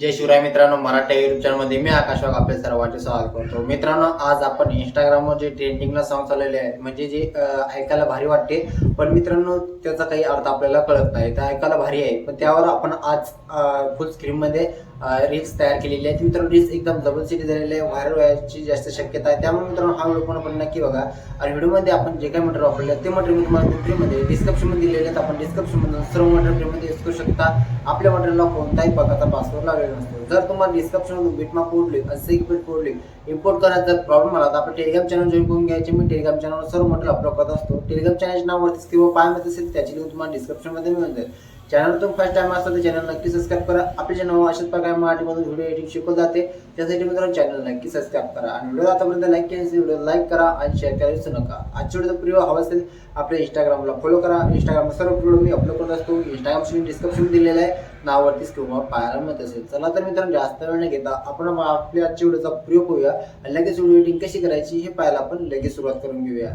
जय शिवराय मित्रांनो मराठी युट्यूब चॅनलमध्ये मी आकाश वाघ आपल्या सर्वांचे स्वागत करतो. मित्रांनो आज आपण इंस्टाग्रामवर जे ट्रेंडिंगला सॉंग चाललेले आहेत म्हणजे जे ऐकायला भारी वाटते पण मित्रांनो त्याचा काही अर्थ आपल्याला कळत नाही. तर ऐकायला भारी आहे पण त्यावर आपण आज फुल स्क्रीनमध्ये रील्स तयार केलेली आहेत. मित्रांनो रील्स एकदम डबल सिटी झालेले आहे. व्हायरल व्हायची जास्त शक्यता आहे. त्यामुळे मित्रांनो हा व्हिडिओ पण नक्की बघा. आणि व्हिडिओमध्ये आपण जे काही मटेरियल वापरले ते मटेरियल मी तुम्हाला फ्रीमध्ये डिस्क्रिप्शनमध्ये दिलेले आहेत. आपण डिस्क्रिप्शनमधून सर्व मटेरियल फ्रीमध्ये यूज करू शकता. आपल्या मटेरियलला कोणताही प्रकारचा पासवर्ड लागलेला नसतो. जर तुम्हाला डिस्क्रिप्शनमधून बिटमार्क कोड लिंक असे एक बिट कोड लिंक इम्पोर्ट करायचा जर प्रॉब्लेम आला तर आपण टेलिग्राम चॅनल जॉईन करून घ्यायचे. मी टेलिग्राम चॅनलवर सर्व मटेरियल अपलोड करत असतो. टेलिग्राम चॅनलच्या नावावरतीच किंवा पायमध्ये असेल त्याची लिंक तुम्हाला डिस्क्रिप्शनमध्ये मिळून जाईल. चॅनल तुम्ही फर्स्ट टाइम असतो तर चॅनल नक्की सबस्क्राईब करा. आपल्या चॅनल अशाच प्रकारे मराठीमधून व्हिडिओ एडिटिंग शिकवलं जाते त्यासाठी मित्रांनो चॅनल नक्की सबस्क्राईब करा. आणि व्हिडिओ आतापर्यंत लाईक केले व्हिडिओ लाईक करा आणि शेअर करायला विसरू नका. आजच्या व्हिडिओ प्रिय हवा असेल आपल्या इंस्टाग्रामला फॉलो करा. इंस्टाग्रामवर सर्व व्हिडिओ मी अपलोड करत असतो. इंस्टाग्रामची डिस्क्रिप्शन दिलेलं आहे. नावावरती किंवा पाहायला मिळत असेल. चला तर मित्रांनो जास्त वेळ न घेता आपण आपल्या आजच्या व्हिडिओचा प्रयोग होऊया आणि लगेच व्हिडिओ एडिटिंग कशी करायची हे पाहायला आपण लगेच सुरुवात करून घेऊया.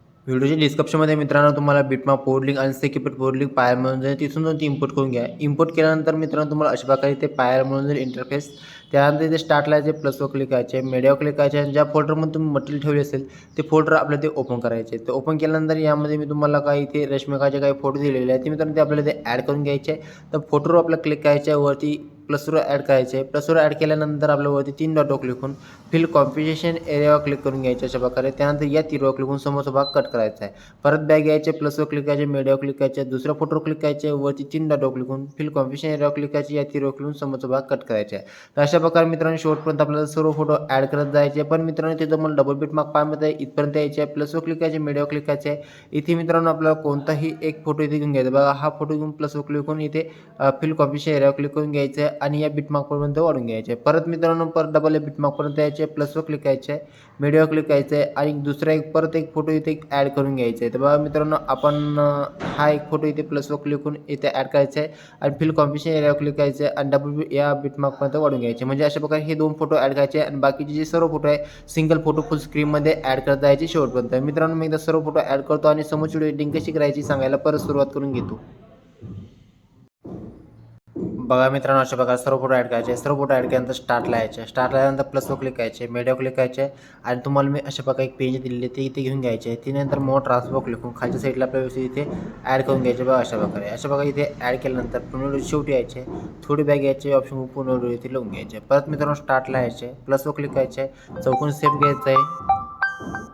व्हिडिओच्या डिस्क्रिप्शनमध्ये मित्रांनो तुम्हाला बिटमा पोर्ट लिंक आणि सेक्युपेट पोर्ट लिंक पायर म्हणून जाईल तिथून जाऊन ती इम्पोर्ट करून घ्या इम्पोर्ट केल्यानंतर मित्रांनो तुम्हाला अशा प्रकारे ते पायर म्हणून जाईल इंटरफेस त्यानंतर इथे स्टार्टला जे प्लसवर क्लिक करायचे मीडियावर क्लिक करायचे आणि ज्या फोल्डरमध्ये तुम्ही मटेरियल ठेवले असेल ते फोल्डर आपल्याला ते ओपन करायचे ते ओपन केल्यानंतर यामध्ये मी तुम्हाला काही इथे रश्मिकाचे काही फोटो दिलेले आहेत ते मित्रांनो ते आपल्याला ते ॲड करून घ्यायचे आहे. तर फोटोवर आपल्याला क्लिक करायचे वरती प्लसवर ॲड करायचे. आहे प्लसवर ॲड केल्यानंतर आपल्यावरती तीन डॉट डॉक लिखून फिल कॉम्पिटिशन एरियावर क्लिक करून घ्यायचे अशा प्रकारे. त्यानंतर या तिरवर क्लिकून समोरचा भाग कट करायचा आहे. परत बॅग घ्यायचे प्लसवर क्लिक करायचे मीडियावर क्लिक करायचे दुसऱ्या फोटोवर क्लिक करायचे वरती तीन डॉट डॉक लिखून फिल कॉम्पिटिशन एरियावर क्लिक करायचे या तिरवर क्लिकून समोरचा भाग कट करायचा आहे. तर अशा प्रकारे मित्रांनो शेवटपर्यंत आपल्याला सर्व फोटो ॲड करत जायचे. पण मित्रांनो तिथं मला डबल बीट मार्क पाहिजे आहे इथपर्यंत यायचे आहे प्लसवर क्लिक करायचे मीडियावर क्लिक करायचे आहे. इथे मित्रांनो आपल्याला कोणताही एक फोटो इथे घेऊन घ्यायचा बघा हा फोटो घेऊन प्लसवर क्लिक करून इथे फिल कॉम्पिटिशन एरियावर क्लिक करून घ्यायचं आहे. आणि या बिटमार्कपर्यंत वाढून घ्यायचे. आहे परत मित्रांनो परत डबल या बीटमार्कपर्यंत यायचे प्लसवर क्लिक करायचे आहे मीडियावर क्लिक करायचं आहे आणि दुसरा एक परत एक फोटो इथे ॲड करून घ्यायचा. आहे तर बघा मित्रांनो आपण हा एक फोटो इथे प्लसवर क्लिक करून इथे ॲड करायचा आहे आणि फिल कॉम्पिटिशन एरियावर क्लिक करायचं आहे आणि डबल या बिटमार्कपर्यंत वाढून घ्यायचे. म्हणजे अशा प्रकारे हे दोन फोटो ॲड करायचे आणि बाकीचे जे सर्व फोटो आहे सिंगल फोटो फुल स्क्रीनमध्ये ॲड करता यायचे शेवटपर्यंत. मित्रांनो मी एकदा सर्व फोटो ॲड करतो आणि समोरची व्हिडिओ एडिटिंग कशी करायची सांगायला परत सुरुवात करून घेतो. बघा मित्रांनो अशा बघा सर्व फोटो ॲड करायचे. सर्व फोटो ॲड केल्यानंतर स्टार्टला यायचे. स्टार्टला आल्यानंतर प्लसवर क्लिक करायचे मीडियावर क्लिक करायचे. आणि तुम्हाला मी अशा प्रकारे एक पेज दिलेली ते इथे घेऊन घ्यायचे ती नंतर मोर ट्रान्सफर क्लिक करून खालच्या साईडला आपल्या व्यवस्थित इथे ॲड करून घ्यायचे बघा अशा प्रकारे. अशा प्रकारे इथे ॲड केल्यानंतर पुन्हा शेवटी यायचे. थोडी बॅग यायचे ऑप्शन पुन्हा इथे लावून घ्यायचे. परत मित्रांनो स्टार्टला यायचे. प्लसवर क्लिक करायचे. चौकून सेफ घ्यायचं आहे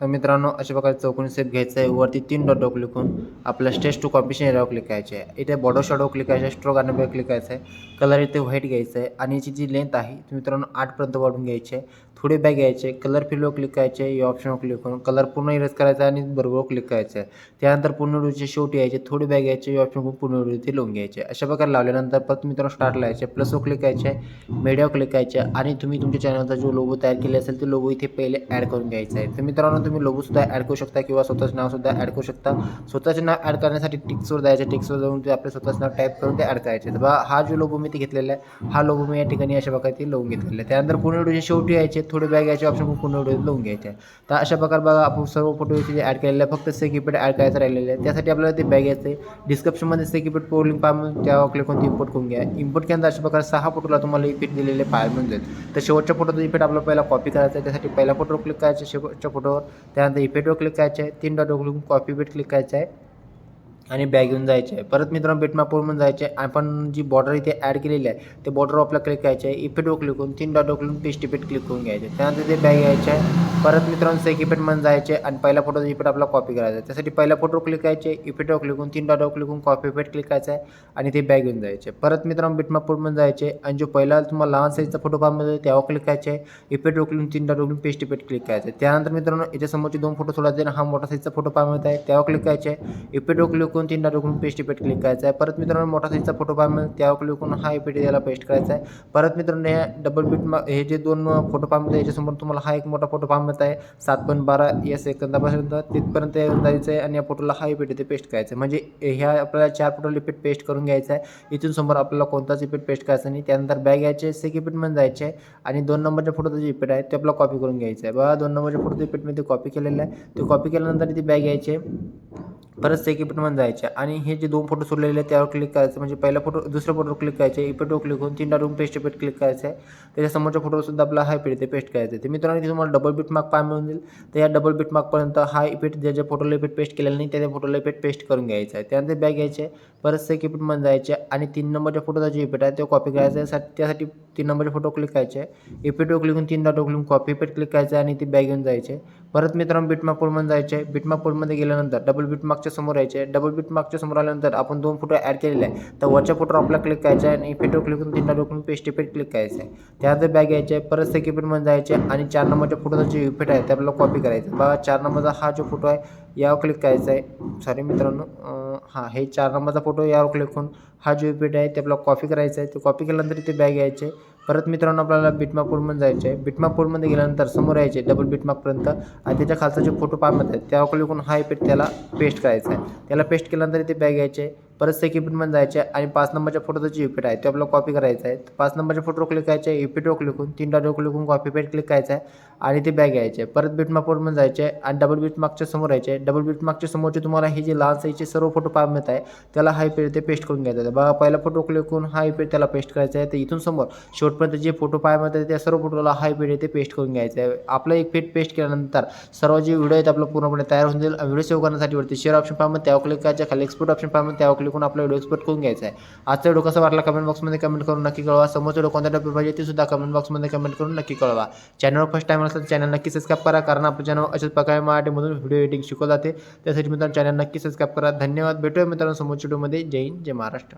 तर मित्रांनो अशा प्रकारे चौकोनी सेप घ्यायचं आहे. वरती तीन डॉट डॉक लिखून आपल्या स्टेज टू कॉम्पिटिशन एरियावर क्लिक करायचे आहे. इथे बॉर्डर शॉडो क्लिक करायचं आहे स्ट्रोक आणि क्लिक करायचं आहे. कलर इथे व्हाईट घ्यायचं आहे. आणि याची जी लेंथ आहे ती मित्रांनो आठपर्यंत वाढून घ्यायची आहे. थोडे बॅग घ्यायचे कलर फिलवर क्लिक करायचे या ऑप्शनवर क्लिक करून कलर पूर्ण इरेज करायचा आणि बरोबर क्लिक करायचं आहे. त्यानंतर पूर्ण व्हिडिओचे शेवटी यायचे थोडे बॅग घ्यायचे या ऑप्शन करून पूर्ण व्हिडिओ लावून घ्यायचे अशा प्रकारे लावल्यानंतर परत मित्रांनो स्टार्ट लावायचे प्लस प्लसवर क्लिक करायचे मीडियावर क्लिक करायचे आणि तुम्ही तुमच्या चॅनलचा जो लोगो तयार केले असेल ते लोगो इथे पहिले ॲड करून घ्यायचा आहे. तर मित्रांनो तुम्ही लोगोसुद्धा ॲड करू शकता किंवा स्वतःचं नावसुद्धा ॲड करू शकता. स्वतःचे नाव ॲड करण्यासाठी टिक्सवर द्यायचे टिक्सवर जाऊन ते आपले स्वतःचं नाव टाईप करून ते ॲड करायचे. तर बा हा जो लोगो मी ते घेतलेला आहे हा लोगो मी या ठिकाणी अशा प्रकारे लोन घेतलेला आहे. त्यानंतर पूर्ण व्हिडिओचे शेवटी यायचे थोडे बॅग यायचे ऑप्शन पूर्ण व्हिडिओ लोन घ्यायचे. तर अशा प्रकारे बघा आपण सर्व फोटो इथे ॲड केलेले आहे फक्त सेकिपेट ॲड करायचं राहिलेलं आहे. त्यासाठी आपल्याला ते बॅग यायचं. डिस्क्रिप्शनमध्ये सेकिपेट पोलिंग लिंक पाहिजे त्यावर क्लिक करून इम्पोर्ट करून घ्या. इम्पोर्ट केल्यानंतर अशा प्रकारे सहा फोटोला तुम्हाला इफेक्ट दिलेले पाहायला मिळून जाईल. तर शेवटच्या फोटोचा इफेक्ट आपल्याला पहिला कॉपी करायचा आहे. त्यासाठी पहिल्या फोटोवर क्लिक करायचं शेवटच्या फोटोवर त्यानंतर इफेक्टवर क्लिक करायचं आहे. तीन dot click copy paste click करायचं आहे. आणि बॅग घेऊन जायचे. आहे परत मित्रांनो बेटमापूरमधून म्हणून जायचे. आहे. आपण जी बॉर्डर इथे ॲड केलेली आहे ते बॉर्डर आपल्याला क्लिक करायचे. आहे इफेक्टवर क्लिक करून तीन dot click paste effect click करून घ्यायचे. त्यानंतर ते बॅग घ्यायचे. आहे परत मित्रांनो सेक इफेक्ट म्हणून जायचे आणि पहिला फोटो इफेक्ट आपला कॉपी करायचा. आहे त्यासाठी पहिल्या फोटोवर क्लिक करायचे. इफेटवर क्लिक करून तीन डॉटवर क्लिक करून कॉपी इफेक्ट क्लिक करायचं आहे आणि ते बॅग घेऊन जायचे. परत मित्रांनो बिटमॅप म्हणून जायचे. आणि जो पहिला तुम्हाला लहान साईजचा फोटो पाहिजे त्यावर क्लिक करायचे. आहे इफेक्टवर क्लिक तीन dot click paste effect click करायचे. आहे. त्यानंतर मित्रांनो याच्या समोरचे दोन फोटो सोडायचे आणि हा मोठा साईजचा फोटो पाहिजे आहे त्यावर क्लिक करायचे. आहे इफेक्टवर क्लिक करून तीन डॉट करून पेस्ट इफेक्ट क्लिक करायचा आहे. परत मित्रांनो मोठा साईजचा फोटो पाहिजे त्यावर क्लिक करून हा इफेक्ट याला पेस्ट करायचा आहे. परत मित्रांनो हे डबल बीट हे जे दोन फोटो पाहिजे याच्यासमोर तुम्हाला हा एक मोठा फोटो पाहिजे आहे. सात पॉईंट बारा या सेकंदापासून तिथपर्यंत येऊन जायचं आहे आणि या फोटोला हा इफेक्ट इथे पेस्ट करायचं आहे. म्हणजे ह्या आपल्याला चार फोटोला इफेक्ट पेस्ट करून घ्यायचा आहे. इथून समोर आपल्याला कोणताच इफेक्ट पेस्ट करायचा नाही. त्यानंतर बॅग घ्यायचे सेक इफेक्टमध्ये जायचे आहे आणि दोन नंबरच्या फोटोचा जे इफेक्ट आहे ते आपल्याला कॉपी करून घ्यायचं आहे. बघा दोन नंबरच्या फोटोचा इफेक्टमध्ये कॉपी केलेला आहे. ते कॉपी केल्यानंतर ती बॅग घ्यायचे परत सेक इफेक्टमध्ये जायचे. आणि हे जे दोन फोटो सोडलेले आहेत त्यावर क्लिक करायचं. म्हणजे पहिला फोटो दुसऱ्या फोटोवर क्लिक करायचे. इफेक्टवर क्लिक होऊन तीन रूम पेस्ट इफेक्ट क्लिक करायचं आहे त्याच्या समोरच्या आपला हाय पेट ते पेस्ट करायचं आहे. तर मित्रांनो तिथे तुम्हाला डबल बीट मार्क पाय मिळून जाईल. तर या डबल बीट मार्कपर्यंत हा इफेक्ट ज्या ज्या फोटोला इफेक्ट पेस्ट केलेला नाही त्या त्या फोटोला इफेक्ट पेस्ट करून घ्यायचा आहे. त्यानंतर बॅग घ्यायचे. परत सेक इफेक्टमध्ये जायचे. आणि तीन नंबरच्या फोटोचा जे इफेक्ट आहे तो कॉपी करायचा आहे. त्यासाठी तीन नंबरचे फोटो क्लिक करायचे. आहे इफेक्टवर क्लिक होऊन तीन dot click copy effect click करायचा आहे आणि ती बॅग घेऊन जायचे. परत मित्रांनो बिटमार्क पोलमध्ये जायचे आहे बिटमार्क पोलमध्ये गेल्यानंतर डबल बिटमार्कच्या समोर यायचे डबल बिटमार्कच्या समोर आल्यानंतर आपण दोन फोटो ॲड केलेले आहे तर वरच्या फोटोवर आपला क्लिक करायचा आहे आणि इफेक्टवर क्लिक करून तीन डॉट करून पेस्ट इफेक्ट क्लिक करायचं आहे त्यानंतर बॅग यायचे आहे परत सेक इफेक्टमध्ये जायचे आणि चार नंबरच्या फोटोचा जे इफेक्ट आहे ते आपल्याला कॉपी करायचं बघा चार नंबरचा हा जो फोटो आहे यावर क्लिक करायचं आहे. सॉरी मित्रांनो हां हे चार नंबरचा फोटो यावर क्लिक करून हा जो पी आहे ते आपल्याला कॉपी करायचा आहे. ते कॉपी केल्यानंतर इथे बॅग यायचे. परत मित्रांनो आपल्याला बिटमॅप पोलमध्ये जायचे आहे. बिटमॅप गेल्यानंतर समोर यायचे डबल बिटमॅपपर्यंत आणि त्याच्या खालचा जो फोटो पाहत आहे त्यावर क्लिक करून हा इफेक्ट त्याला पेस्ट करायचा आहे. त्याला पेस्ट केल्यानंतर इथे बॅग यायचे परत सेकंडमध्ये जायचे आणि पाच नंबरच्या फोटोचा जे इफेक्ट आहे ते आपल्याला कॉपी करायचा आहे. पाच नंबरच्या फोटोवर क्लिक करायचे आहे. क्लिक करून तीन डॉटवर क्लिक करून कॉपी पेट क्लिक करायचा आहे. आणि ते बॅग यायचे परत बिटमार्कमध्ये जायचे आणि डबल बीट मागच्या समोर यायचे. डबल बीट मागच्या समोरचे तुम्हाला हे जे लहान साईजचे सर्व फोटो पाहायला मिळत आहे त्याला हाय पेड ते पेस्ट करून घ्यायचं. आहे बघा पहिला फोटो क्लिक करून हा त्याला पेस्ट करायचं आहे. तर इथून समोर शेवटपर्यंत जे फोटो पाहायला मिळत आहे त्या सर्व फोटोला हाय पेड ते पेस्ट करून घ्यायचं आहे. आपला एक पेट पेस्ट केल्यानंतर सर्व जे व्हिडिओ आहेत आपला पूर्णपणे तयार होऊन जाईल. व्हिडिओ सेव्ह करण्यासाठी वरती शेअर ऑप्शन पाहिजे त्यावर क्लिक करायचं खाली एक्सपोर्ट ऑप्शन पाहिजे त्यावर क्लिक करून आपला व्हिडिओ एक्सपोर्ट करून घ्यायचा आहे. आजचा व्हिडिओ कसा वाटला कमेंट बॉक्समध्ये कमेंट करून नक्की कळवा. समोरचा व्हिडिओ कोणत्या टॉपिक पाहिजे ते सुद्धा कमेंट बॉक्समध्ये कमेंट करून नक्की कळवा. चॅनलवर फर्स्ट टाइम असेल चॅनल नक्की सबस्क्राईब करा कारण आपलं चॅनल अशाच प्रकारे मराठीमधून व्हिडिओ एडिटिंग शिकवलं जाते. त्यासाठी मित्रांनो चॅनल नक्की सबस्क्राईब करा. धन्यवाद. भेटूया मित्रांनो समोरच्या व्हिडिओमध्ये जय हिंद जय महाराष्ट्र.